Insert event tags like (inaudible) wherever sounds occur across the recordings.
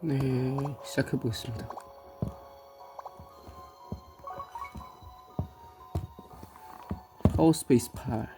네, 시작해 보겠습니다. 파워 스페이스 8.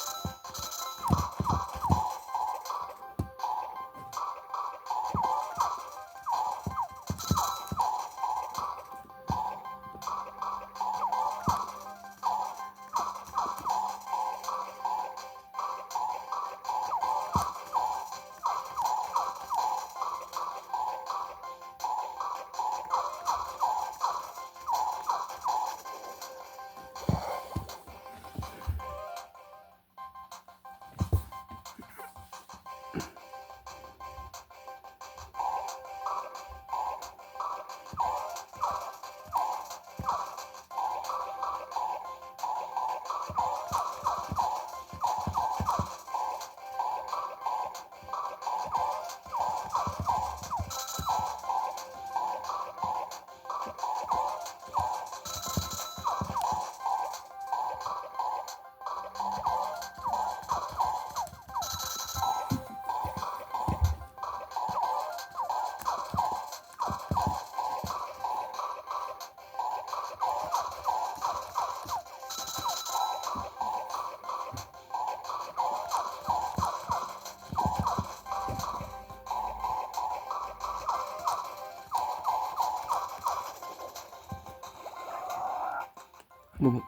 뭐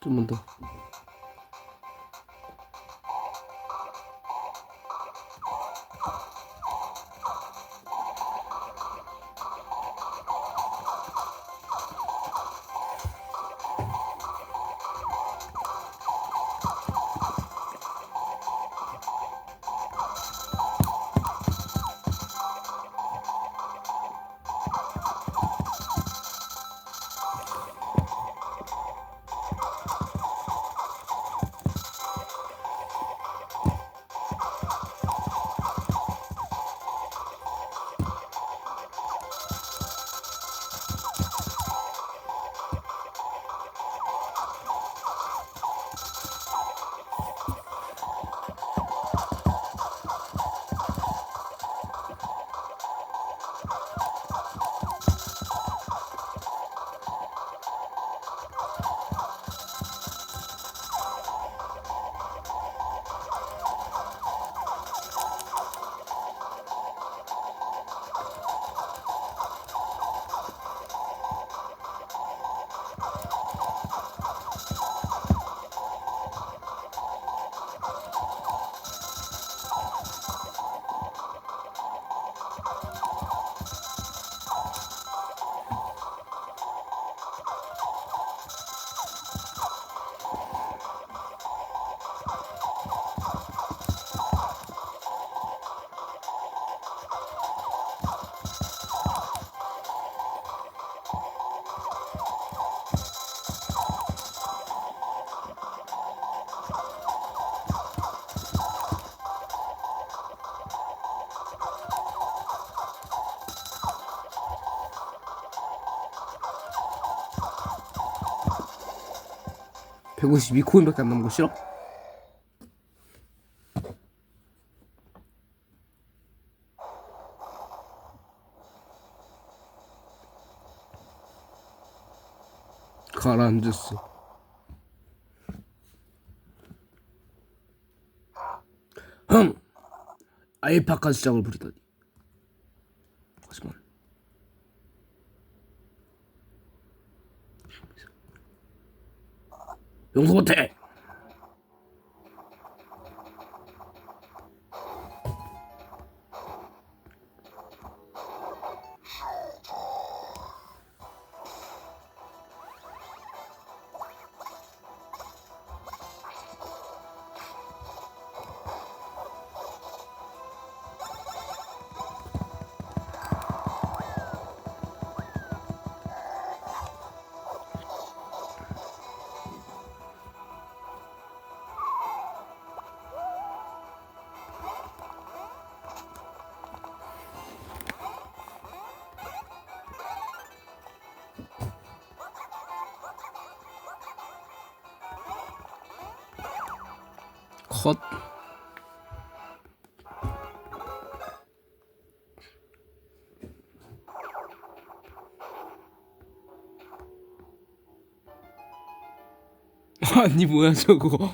좀만 더. 백오십이 코인밖에 안 남은 거 싫어? 가라앉았어. 흠! 알파카 시작을 부리다니. 거짓말. 용서 못 컷. (laughs) 아니 뭐야 저거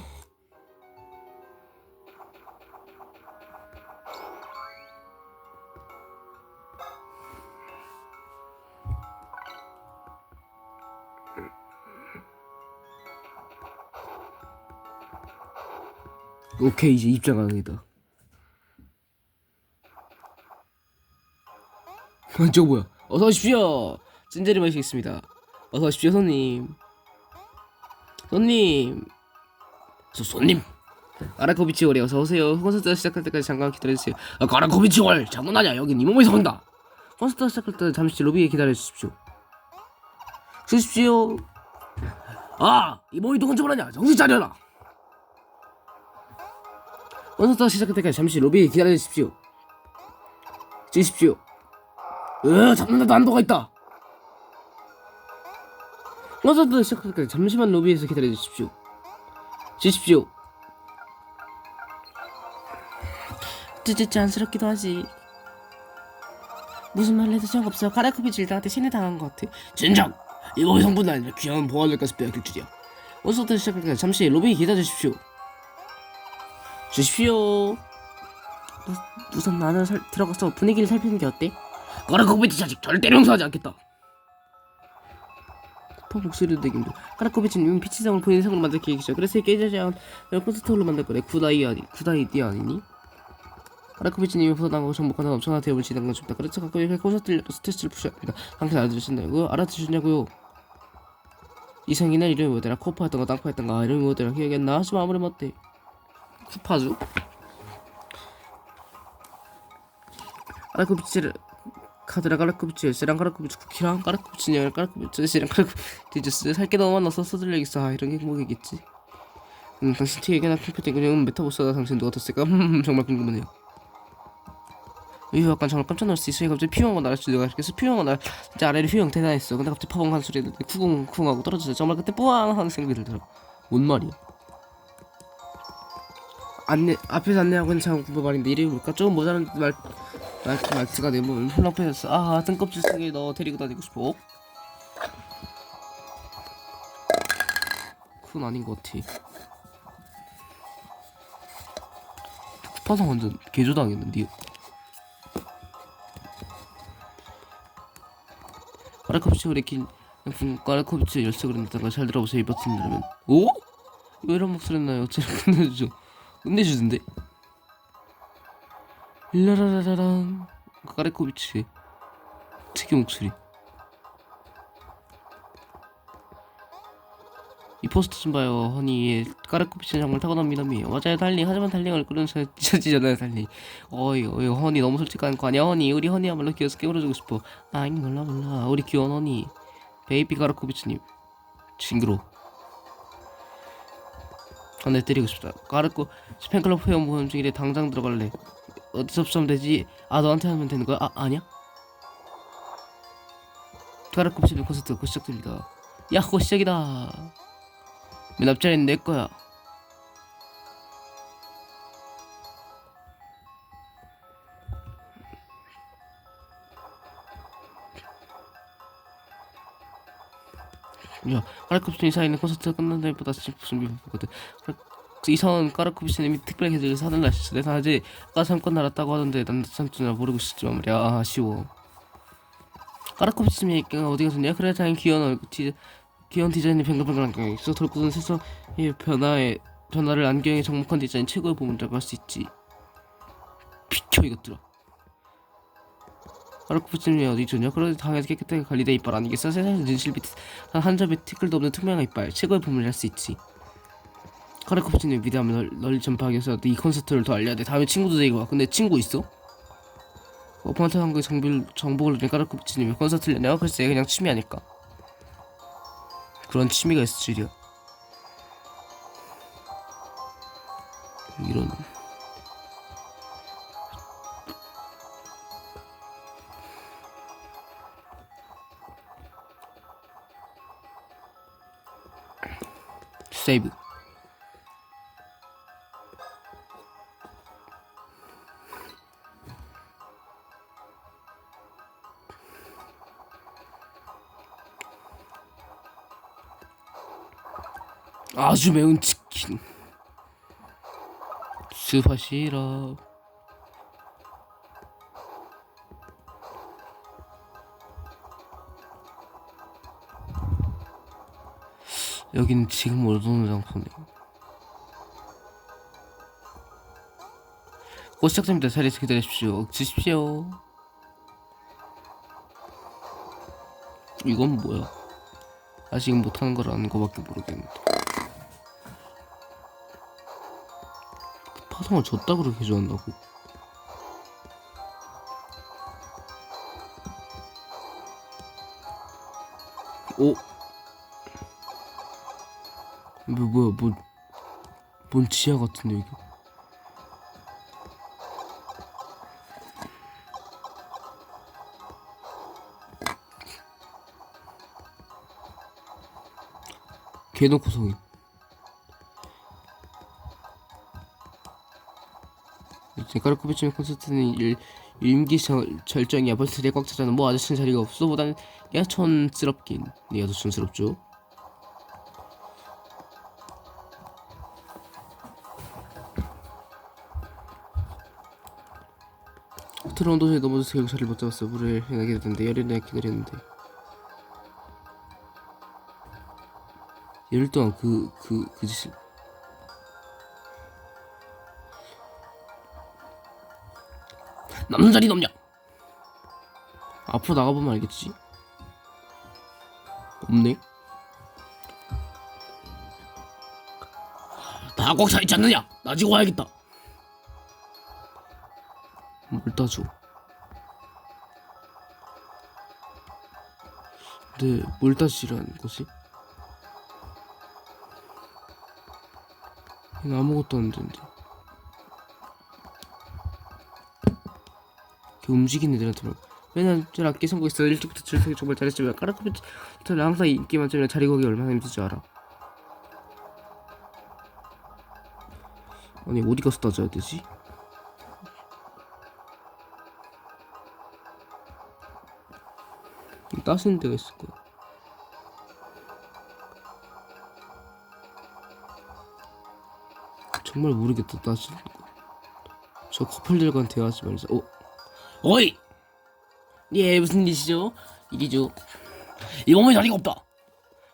오케이 이제 입장 가능이다. (laughs) 저거 뭐야? 어서 오십시오. 찐자리 마시겠습니다. 어서 오십시오 손님. 손님. 저 손님. 가라코비치 월이 어서 오세요. 콘서트 시작할 때까지 잠깐 기다려주세요. 아, 가라코비치 월! 장난하냐 여긴 이 몸에서 온다. 콘서트 시작할 때 잠시 로비에 기다려주십시오. 주십시오. 아이 몸이 또 건져버렸냐? 정신 차려라 콘서트 시작할 때까지 잠시 로비에 기다려 주십시오. 주십시오. 으 잡는데도 안도가 있다. 콘서트 시작할 때까지 잠시만 로비에서 기다려 주십시오. 주십시오. 쯔쯔 짠스럽기도 하지. 무슨 말 해도 소용없어. 가라크비 질다한테 신에 당한 것 같아. 진정! 이 몸의 성분은 아니라 귀한 보안을 까지 빼앗길 줄이야. 콘서트 시작할 때까지 잠시 로비에 기다려 주십시오 주십시오 우, 우선 나는 살, 들어가서 분위기를 살피는 게 어때? 가라코비치 자식 절대 용서하지 않겠다 퍼 목소리도 되게 힘들어 카라코비치는 피치성을 본인 성으로 만들 계획이죠 그래서 깨지지 않은 콘서트홀로 만들 거래 구다이 아니 구다이디 아니니? 카라코비치님이 벗어난 거 정복하는 엄청난 대업을 지난 건 좁다 그래서 가끔 콘서트를 열어서 스트레스를 푸셔야 합니다 당신 알아들으셨나요? 알아들으셨냐고요? 이상이나 이름이 뭐더라? 코파였던가 땅파였던가 이름이 뭐더라? 기억이 안 나? 하지만 아무리 못해 쿠파주? 까라코비치를 카드라 까라코비치 열쇠랑 까라코비치 쿠키랑 까라코비치 열 까라코비치 열쇠랑 까라코비치. 주스 살게 너무 많아서 써들려야겠어. 아 이런 게 행복이겠지. 음 당신 TV나 컴퓨터 그냥 메타버스다 당신. 누가 더 쓸까? 음, 정말 궁금하네요. 이거 약간 정말 깜짝 놀랄 수 있어. 갑자기 날을 수 내가 그래서 피용하고 날 진짜 아래를 휘영 대단했어. 근데 갑자기 파봉 한 소리 듣는데 쿠궁 하고 떨어졌어 정말 그때 뿌앙 하는 생각이 들더라 뭔 말이야 안내 앞에서 안내하고 있는 참 궁금 말인데 이름이 뭘까? 조금 모자란 말 말투 말투가 내 몸을 훌렁패였어. 아 등껍질 속에 너 데리고 다니고 싶어. 그건 아닌 것 같아. 쿠파상 완전 개조당했는데요 까라코비치 그랬긴 까라코비치 열쇠 그랬다가 잘 들어보세요 이 버튼 누르면. 오? 왜 이런 목소리 나요? 어차피 끝내주죠 끝내주던데. 일라라라라랑 까레코비치. 특유 목소리. 이 포스터 좀 봐요. 허니의 까레코비치는 정말 타고난 미남이에요 맞아요 달링 하지만 달링을 끄는 저지잖아요 달링 어이 어이 허니 너무 솔직한 거 아니야? 허니 우리 허니야말로 귀여서 깨물어주고 싶어. 아이 몰라 몰라. 우리 귀여운 허니. 베이비 까레코비치님. 징그러 안내 때리고 싶다 까르코 팬클럽 회원 모임 중이래 당장 들어갈래 어디서 접수하면 되지? 아 너한테 하면 되는 거야? 아 아니야? 가라코피치 콘서트 곧 시작됩니다 야호 시작이다 맨 앞자리는 내 거야 야 까르코피치 이사이는 콘서트 끝난 날보다 준비 바쁘거든. 이상은 까르코비치님이 특별히 계절 사는 날씨 내가 아직 아까 잠깐 날았다고 하던데 난 삼촌이라 모르고 있었지만 말이야. 아, 아쉬워. 까르코비치님이 어디 가셨냐? 그래 다행 귀여운 얼굴 디, 귀여운 디자인의 뱅글뱅글한 안경이 있어. 돌고는 세상의 변화에 변화를 안경에 정목한 디자인 최고의 보물이라고 할 수 있지. 비켜 이것들아 까르코비치님이 어디 있었냐 그래 당연히 깨끗하게 관리된 이빨 아니겠어 세상에서 밑에 단한 점의 티끌도 없는 투명한 이빨 최고의 보물이라 할수 있지 카레코프치님 위대함을 널, 널리 전파하기 위해서 이 콘서트를 더 알려야 돼. 다음에 친구도 데리고 와. 근데 친구 있어? 오판트 한국의 정비를, 정복을 누린 카레코프치님이 콘서트를 내가 글쎄 그냥 취미 아닐까? 그런 취미가 있을 줄이야. 이런 세이브 아주 매운 치킨. 스파시럽. 여기는 지금 못 오는 장소네 곧 시작됩니다 자리에서 기다리십시오. 드십시오. 이건 뭐야? 아직 못하는 걸 아는 거밖에 모르겠는데. 파송을 줬다 그렇게 좋아한다고. 오 뭐, 뭐야 뭔, 뭔 지하 같은데 이게 개놓고 성인 이제 까르코비치의 콘서트는 일, 임기 절- 절정이야. 벌써 자리가 꽉 차잖아. 뭐 아저씨는 자리가 없어? 보다는 야촌스럽긴. 네가 더 촌스럽죠 트론 도시에 넘어져서 자리를 못 잡았어 물을 행하게 됐는데 열이 내가 기다렸는데 열흘 동안 그 그 그 짓을 남는 자리 없냐? 앞으로 나가보면 알겠지? 없네. 다꽉차 있지 않느냐? 나 지고 와야겠다. 뭘 따줘? 근데 뭘 따지라는 거지? 이거 아무것도 안 되는데. 그 움직이는 애들한테 말 맨날 저 악기 선곡했어 1주부터 출석이 정말 잘했지만 까라코비터는 항상 인기 만점이라 자리 구하기 얼마나 힘들 줄 알아 아니 어디 가서 따져야 되지? 따시는 데가 있을 거야 정말 모르겠다 따지는 거 저 커플들과 대화하지 말자 어? 어이! 예, 무슨 일이시죠? 일이죠. 이 몸에 자리가 없다.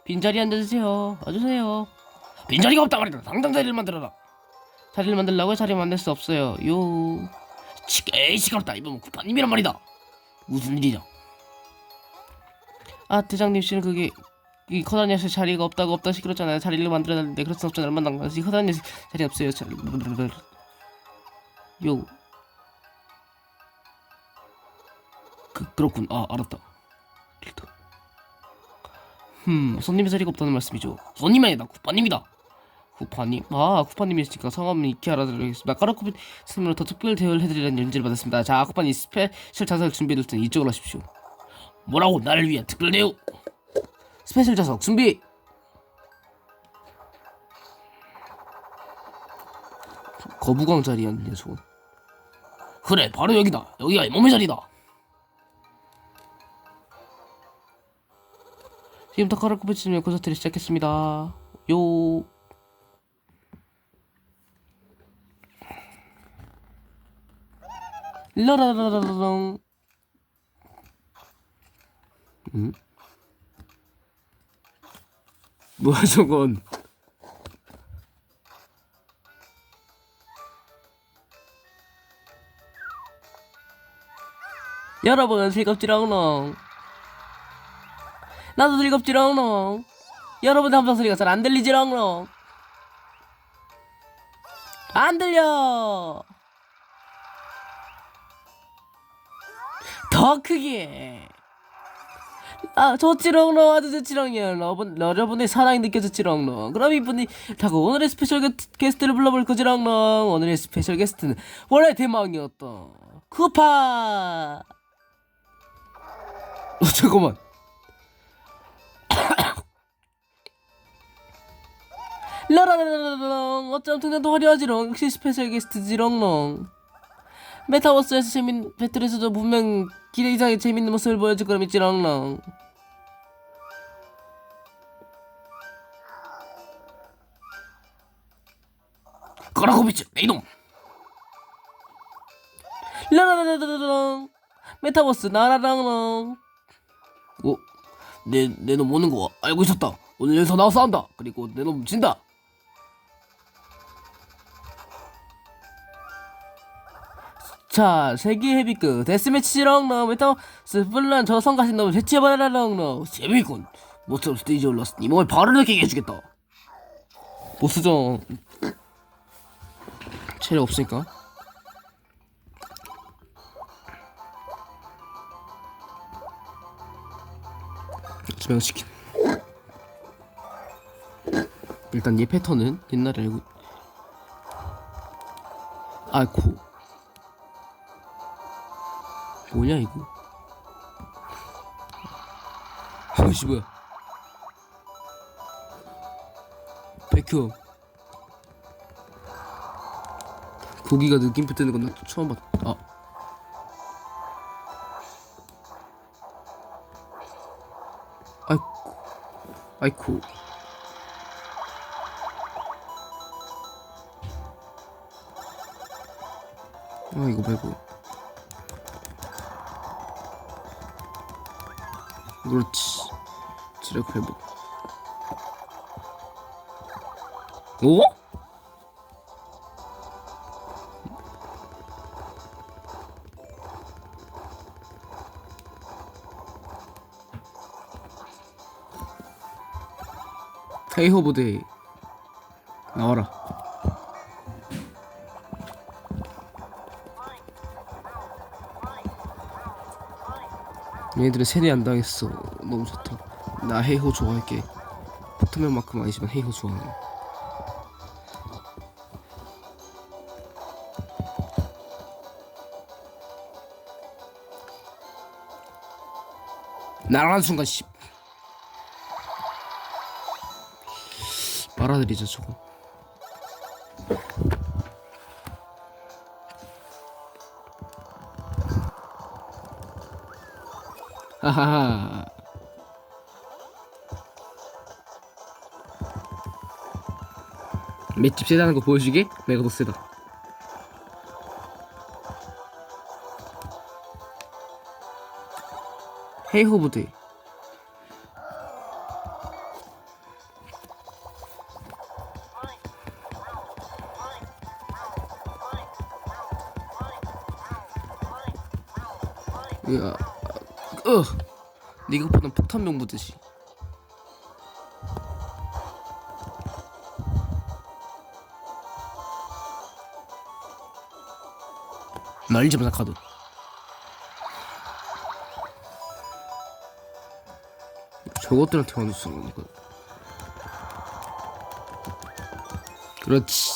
빈자리 앉아주세요. 와주세요. 빈자리가 없다 말이다. 당장 자리를 만들어라. 자리를 만들라고 자리 만들 수 없어요. 요. 치, 에이, 시끄럽다. 이번 쿠파님이란 말이다. 무슨 일이냐? 아, 대장님 씨는 그게 이 커다란 녀석 자리가 없다고 없다 시끄럽잖아요. 자리를 만들어놨는데 그럴 수 없잖아요. 얼마나 당연하지. 커다란 녀석 자리 없어요. 자리... 요. 그, 그렇군. 아, 알았다. 길드. 흠, 손님의 자리가 없다는 말씀이죠. 손님이 아니다. 쿠파님이다. 쿠파님? 아, 쿠파님이시니까 성함은 이케아라 드리겠습니다. 까르코비 스님으로 더 특별 대우를 해드리라는 연지를 받았습니다. 자, 쿠파님 스페셜 좌석 준비해둘 테니 이쪽으로 하십시오. 뭐라고? 나를 위해 특별 대우? 스페셜 좌석 준비! 거부광 자리였냐, 저건. 그래, 바로 여기다. 여기가 이 몸의 자리다. 지금부터 카라코비치님의 콘서트를 시작했습니다. 요. 라라라라라랑. 응? 뭐야 저건? 여러분 즐겁지롱롱. 나도 즐겁지롱롱. 여러분의 함성 소리가 잘 안 들리지롱롱. 안 들려. 더 크게 아 좋지롱롱 아주 좋지롱이요. 여러분 여러분의 사랑이 느껴졌지롱롱 그럼 이분이 타고 오늘의 스페셜 게, 게스트를 불러볼 거지롱롱 오늘의 스페셜 게스트는 원래 대망이었던 쿠파! 어 잠깐만. (coughs) 라라라라랑 어쩜 등장도 화려하지롱. 역시 스페셜 게스트지롱롱 메타버스에서 재밌는 배틀에서도 분명 기대 이상의 재밌는 모습을 보여줄 거라 믿지롱롱 까라고비치 내 이놈. 라라라라라랑 메타버스 나라랑랑. 어? 내, 내놈 오는 거 알고 있었다. 오늘 여기서 나와서 한다. 그리고 내 놈 진다. 자 세계 헤비급 데스매치랑 너 메타버스 플란 저성 가신 놈을 제치해봐라랑 너 재미있군. 모처럼 스테이지 올랐으니 몸을 바로 느끼게 해주겠다. 보스전 체력 없으니까. 지명시킨 일단 얘 패턴은 옛날에 알고 아이코 뭐냐 이거? (laughs) 아씨 뭐야. 백효 고기가 느낌표 뜨는 건 나 처음 봤다 아. 아이코 아이코 아 이거 말고. 그렇지. 지력 회복. 오? 헤이호보드 나와라. 얘네들은 세대 안 당했어. 너무 좋다. 나 헤이호 좋아할게. 포트맨만큼 아니지만 헤이호 좋아해 날아가는 순간 씨 빨아들이자 저거. 하하하. 맷집 세다는 거 보여주게? 내가 더 세다. 헤이호브드 듯이. 날리자마자 카드. 저것들한테 완전 쓰는 거니까. 그렇지.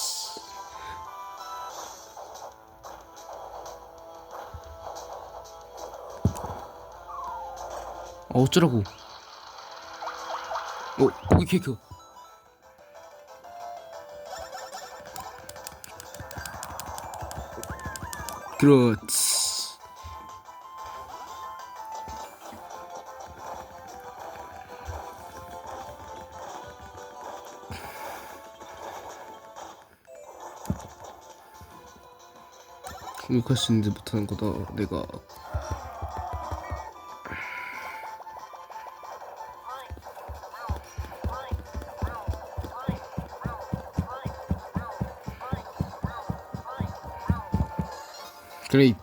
어, 어쩌라고. 어, 고기 케이크. 그렇지. 있는데 못하는 거다. 내가 그레이트.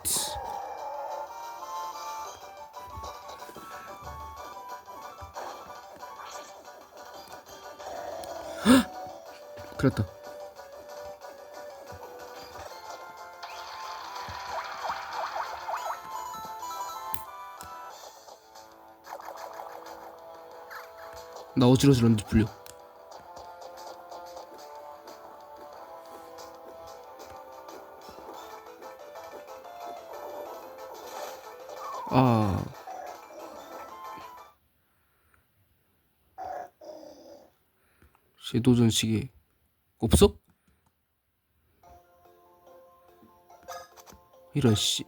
(gasps) 그렇다. 나 어지러지는지 풀려. 시계 없어? 이런 씨.